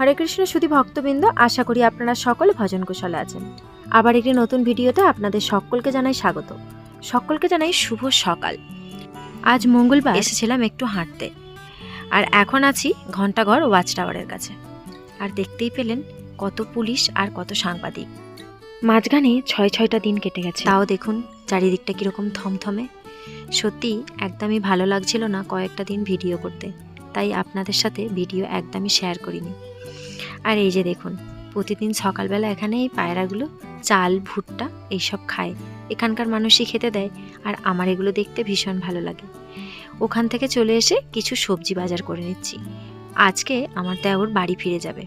হরে কৃষ্ণ শুধু ভক্তবৃন্দ, আশা করি আপনারা সকলে ভজন কুশলে আছেন। আবার একটি নতুন ভিডিওতে আপনাদের সকলকে জানাই স্বাগত। সকলকে জানাই শুভ সকাল। আজ মঙ্গলবার। এসেছিলাম একটু হাঁটতে। আর এখন আছি ঘন্টাঘর ওয়াচ টাওয়ারের কাছে। আর দেখতেই পেলেন কত পুলিশ আর কত সাংবাদিক। মাঝখানে ছয়, ছয়টা দিন কেটে গেছে। তাও দেখুন চারিদিকটা কীরকম থমথমে। সত্যি একদমই ভালো লাগছিল না কয়েকটা দিন ভিডিও করতে। তাই আপনাদের সাথে ভিডিও একদমই শেয়ার করিনি। আর এই যে দেখুন, প্রতিদিন সকালবেলা এখানে এই পায়রাগুলো, চাল, ভুট্টা এইসব খায়। এখানকার মানুষই খেতে দেয় আর আমার এগুলো দেখতে ভীষণ ভালো লাগে। ওখান থেকে চলে এসে কিছু সবজি বাজার করে নিচ্ছি। আজকে আমার দেওর বাড়ি ফিরে যাবে।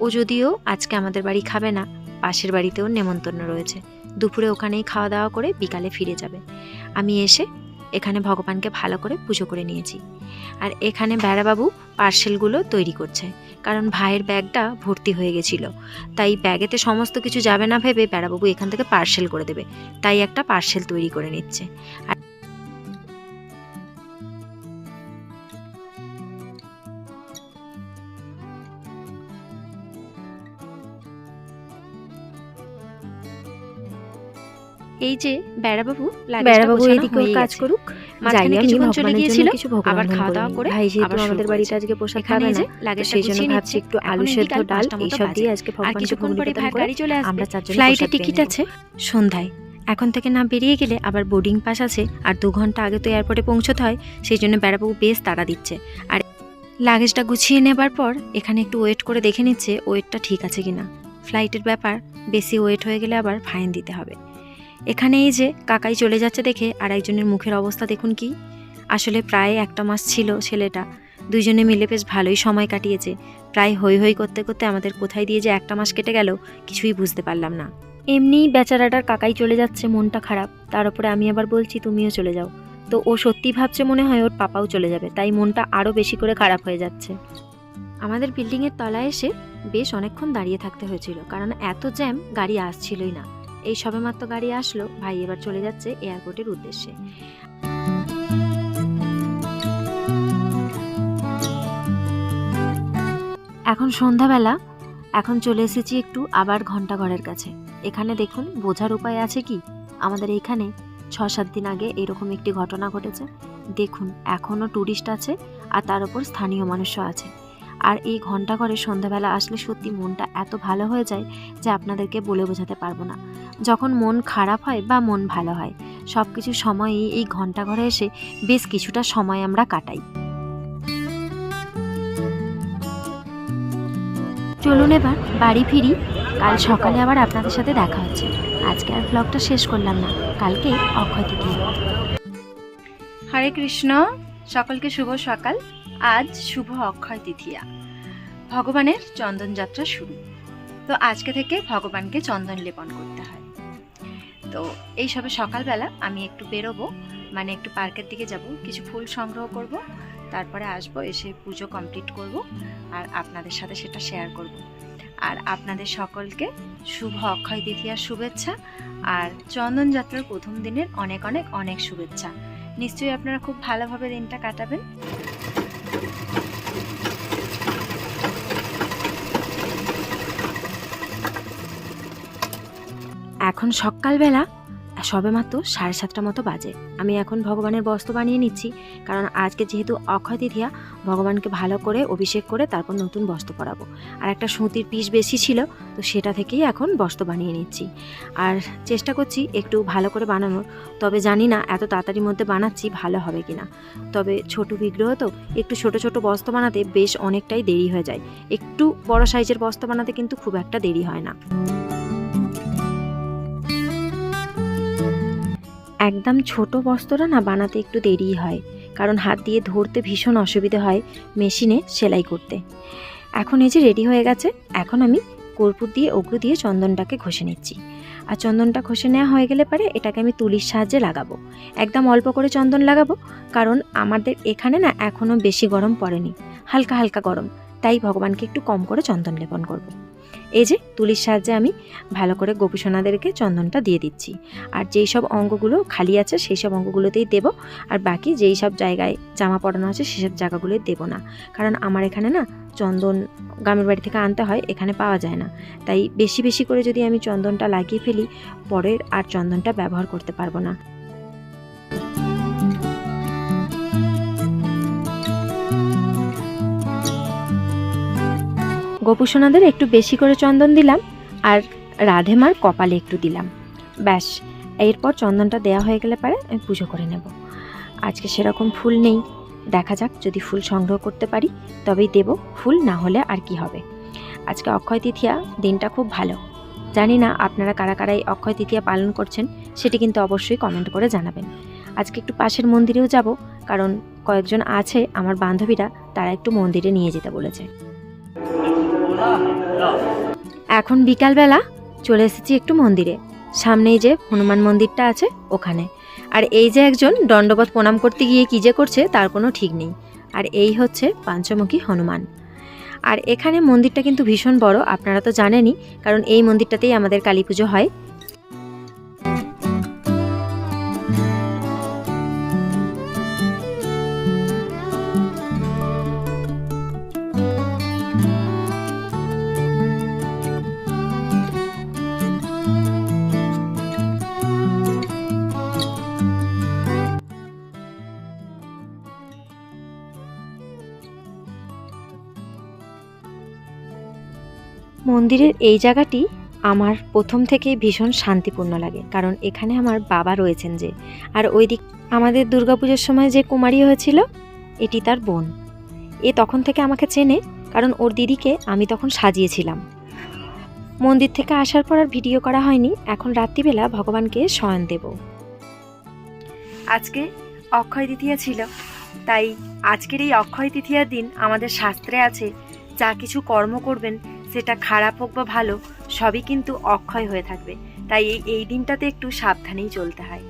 ও যদিও আজকে আমাদের বাড়ি খাবে না, পাশের বাড়িতেও নেমন্তন্ন রয়েছে। দুপুরে ওখানেই খাওয়া দাওয়া করে বিকালে ফিরে যাবে। আমি এসে এখানে ভগবানকে ভালো করে পুজো করে নিয়েছি। আর এখানে বেড়াবাবু পার্সেলগুলো তৈরি করছে, কারণ ভাইয়ের ব্যাগটা ভর্তি হয়ে গেছিল। তাই ব্যাগেতে সমস্ত কিছু যাবে না ভেবে বেড়াবাবু এখান থেকে পার্সেল করে দেবে, তাই একটা পার্সেল তৈরি করে নিচ্ছে। আর এই যে বেড়াবাবু বেড়াবাবু এদিকেও কাজ করুক যাই আমি চলে গিয়েছিল কিছু আবার খাওয়া দাওয়া করে ভাই যেহেতু আমাদের বাড়িতে আজকে এখানে খাবে না লাগেজটা সেই জন্য ভাবছি একটু আলু সেদ্ধ ডাল এইসব দিয়ে আজকে ভগবানকে কিছুক্ষণ পরে নিবেদন গাড়ি চলে আসবে। আমরা চারজন ফ্লাইটে টিকিট আছে? সন্ধ্যায়। এখন থেকে না বেরিয়ে গেলে আবার বোর্ডিং পাস আছে আর দু ঘণ্টা আগে তো এয়ারপোর্টে পৌঁছতে হয় সেই জন্য বেড়াবাবু বেশ তাড়া দিচ্ছে। আর লাগেজটা গুছিয়ে নেবার পর এখানে একটু ওয়েট করে দেখে নিচ্ছে ওয়েটটা ঠিক আছে কিনা। ফ্লাইটের ব্যাপার বেশি ওয়েট হয়ে গেলে আবার ফাইন দিতে হবে। এখানে এই যে কাকাই চলে যাচ্ছে দেখে আর একজনের মুখের অবস্থা দেখুন কি। আসলে প্রায় একটা মাস ছিল ছেলেটা। দুইজনে মিলে বেশ ভালোই সময় কাটিয়েছে। প্রায় হই হই করতে করতে আমাদের কোথায় দিয়ে যে একটা মাস কেটে গেল, কিছুই বুঝতে পারলাম না। এমনিই বেচারাটার কাকাই চলে যাচ্ছে, মনটা খারাপ। তার উপরে আমি আবার বলছি, তুমিও চলে যাও। তো ও সত্যি ভাবছে মনে হয় ওর পাপাও চলে যাবে, তাই মনটা আরও বেশি করে খারাপ হয়ে যাচ্ছে। আমাদের বিল্ডিংয়ের তলায় এসে বেশ অনেকক্ষণ দাঁড়িয়ে থাকতে হয়েছিল, কারণ এত জ্যাম গাড়ি আসছিলই না। এই সবেমাত্র গাড়ি আসলো, ভাই এবার চলে যাচ্ছে এয়ারপোর্টের উদ্দেশ্যে। এখন সন্ধ্যাবেলা, এখন চলে এসেছি একটু আবার ঘণ্টা ঘরের কাছে। এখানে দেখুন, বোঝার উপায় আছে কি? আমাদের এইখানে ছ সাত দিন আগে এরকম একটি ঘটনা ঘটেছে। দেখুন এখনও ট্যুরিস্ট আছে আর তার উপর স্থানীয় মানুষও আছে। আর এই ঘণ্টা ঘরে সন্ধ্যাবেলা আসলে সত্যি মনটা এত ভালো হয়ে যায় যে আপনাদেরকে বলে বোঝাতে পারব না। যখন মন খারাপ হয় বা মন ভালো হয় সব কিছু সময়ই এই ঘণ্টা ঘরে এসে বেশ কিছুটা সময় আমরা কাটাই। চলুন এবার বাড়ি ফিরি। কাল সকালে আবার আপনাদের সাথে দেখা হচ্ছে। আজকে আর ব্লগটা শেষ করলাম না। কালকে অক্ষয় তৃতীয়া। হরে কৃষ্ণ। সকলকে শুভ সকাল। আজ শুভ অক্ষয় তৃতীয়া। ভগবানের চন্দন যাত্রা শুরু। তো আজকে থেকে ভগবানকে চন্দন লেপন করতে হয়। তো এই সবে সকালবেলা আমি একটু বেরোবো মানে একটু পার্কের দিকে যাব, কিছু ফুল সংগ্রহ করব, তারপরে আসব, এসে পুজো কমপ্লিট করব, আর আপনাদের সাথে সেটা শেয়ার করব। আর আপনাদের সকলকে শুভ অক্ষয় তৃতীয়ার শুভেচ্ছা, আর চন্দন যাত্রার প্রথম দিনের অনেক অনেক অনেক শুভেচ্ছা। নিশ্চয়ই আপনারা খুব ভালোভাবে দিনটা কাটাবেন। এখন সকালবেলা সবেমাত্র সাড়ে সাতটা মতো বাজে। আমি এখন ভগবানের বস্ত্র বানিয়ে নিচ্ছি, কারণ আজকে যেহেতু অক্ষয় ভগবানকে ভালো করে অভিষেক করে তারপর নতুন বস্ত্র পরাবো। আর একটা সুতির পিস বেশি ছিল, তো সেটা থেকেই এখন বস্ত্র বানিয়ে নিচ্ছি। আর চেষ্টা করছি একটু ভালো করে বানানোর, তবে জানি না এত তাড়াতাড়ির মধ্যে বানাচ্ছি ভালো হবে কি না তবে ছোট বিগ্রহ তো, একটু ছোট ছোট বস্ত্র বানাতে বেশ অনেকটাই দেরি হয়ে যায়। একটু বড় সাইজের বস্ত্র বানাতে কিন্তু খুব একটা দেরি হয় না। একদম ছোট বস্ত্রটা না বানাতে একটু দেরি হয়, কারণ হাত দিয়ে ধরতে ভীষণ অসুবিধে হয় মেশিনে সেলাই করতে। এখন এই যে রেডি হয়ে গেছে, এখন আমি কর্পূর দিয়ে, অগ্রু দিয়ে চন্দনটাকে ঘষে নিচ্ছি। আর চন্দনটা ঘষে নেওয়া হয়ে গেলে পরে এটাকে আমি তুলির সাহায্যে লাগাবো। একদম অল্প করে চন্দন লাগাবো, কারণ আমাদের এখানে না এখনও বেশি গরম পড়েনি, হালকা হালকা গরম, তাই ভগবানকে একটু কম করে চন্দন লেপন করব। এই যে তুলির সাহায্যে আমি ভালো করে গোপীসোনাদেরকে চন্দনটা দিয়ে দিচ্ছি। আর যেই সব অঙ্গগুলো খালি আছে সেই সব অঙ্গগুলোতেই দেব। আর বাকি যেই সব জায়গায় জামা পরানো আছে সেসব জায়গাগুলোই দেবো না। কারণ আমার এখানে না চন্দন গ্রামের বাড়ি থেকে আনতে হয়, এখানে পাওয়া যায় না। তাই বেশি বেশি করে যদি আমি চন্দনটা লাগিয়ে ফেলি, পরের আর চন্দনটা ব্যবহার করতে পারব না। গোপুসোনাদের একটু বেশি করে চন্দন দিলাম আর রাধেমার কপালে একটু দিলাম। ব্যাস, এরপর চন্দনটা দেয়া হয়ে গেলে পারে আমি পুজো করে নেব। আজকে সেরকম ফুল নেই। দেখা যাক যদি ফুল সংগ্রহ করতে পারি, তবেই দেব। ফুল না হলে আর কি হবে? আজকে অক্ষয় তৃতীয়া দিনটা খুব ভালো। জানি না আপনারা কারা কারা এই অক্ষয় তৃতীয়া পালন করছেন, সেটি কিন্তু অবশ্যই কমেন্ট করে জানাবেন। আজকে একটু পাশের মন্দিরেও যাব, কারণ কয়েকজন আছে, আমার বান্ধবীরা, তারা একটু মন্দিরে নিয়ে যেতে বলেছে। এখন বিকালবেলা চলে এসেছি একটু মন্দিরে। সামনেই যে হনুমান মন্দিরটা আছে, ওখানে। আর এই যে একজন দণ্ডবত প্রণাম করতে গিয়ে কী যে করছে, তার কোনো ঠিক নেই। আর এই হচ্ছে পাঞ্চমুখী হনুমান। আর এখানে মন্দিরটা কিন্তু ভীষণ বড়, আপনারা তো জানেনই, কারণ এই মন্দিরটাতেই আমাদের কালী পুজো হয়। মন্দিরের এই জায়গাটি আমার প্রথম থেকেই ভীষণ শান্তিপূর্ণ লাগে, কারণ এখানে আমার বাবা রয়েছেন যে। আর ওই দিক আমাদের দুর্গাপুজোর সময় যে কুমারী হয়েছিল, এটি তার বোন। এ তখন থেকে আমাকে চেনে, কারণ ওর দিদিকে আমি তখন সাজিয়েছিলাম। মন্দির থেকে আসার পর আর ভিডিও করা হয়নি, এখন রাত্রিবেলা ভগবানকে শয়ন দেব। আজকে অক্ষয় তৃতীয়া ছিল, তাই আজকের এই অক্ষয় তৃতীয়ার দিন আমাদের শাস্ত্রে আছে, যা কিছু কর্ম করবেন সেটা খারাপ হোক বা ভালো, সবই কিন্তু অক্ষয় হয়ে থাকবে। তাই এই এই দিনটাতে একটু সাবধানেই চলতে হয়।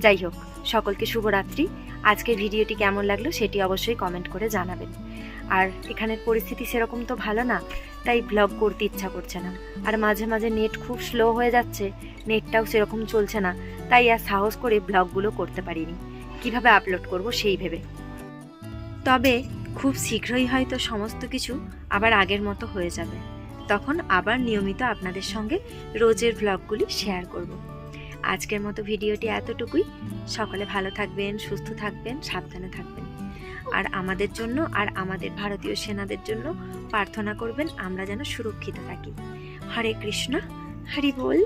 যাই হোক, সকলকে শুভরাত্রি। আজকের ভিডিওটি কেমন লাগল সেটি অবশ্যই কমেন্ট করে জানাবেন। আর এখানের পরিস্থিতি সেরকম তো ভালো না, তাই ব্লগ করতে ইচ্ছা করছে না। আর মাঝে মাঝে নেট খুব স্লো হয়ে যাচ্ছে নেটটাও সেরকম চলছে না, তাই আর সাহস করে ব্লগগুলো করতে পারিনি। কীভাবে আপলোড করব সেই ভেবে। তবে খুব শীঘ্রই হয়তো সমস্ত কিছু আবার আগের মতো হয়ে যাবে। তখন আবার নিয়মিত আপনাদের সঙ্গে রোজের ভ্লগগুলি শেয়ার করব। আজকের মতো ভিডিওটি এতটুকুই। সকলে ভালো থাকবেন, সুস্থ থাকবেন, সাবধানে থাকবেন। আর আমাদের জন্য আর আমাদের ভারতীয় সেনাদের জন্য প্রার্থনা করবেন, আমরা যেন সুরক্ষিত থাকি। হরে কৃষ্ণ, হরি বল।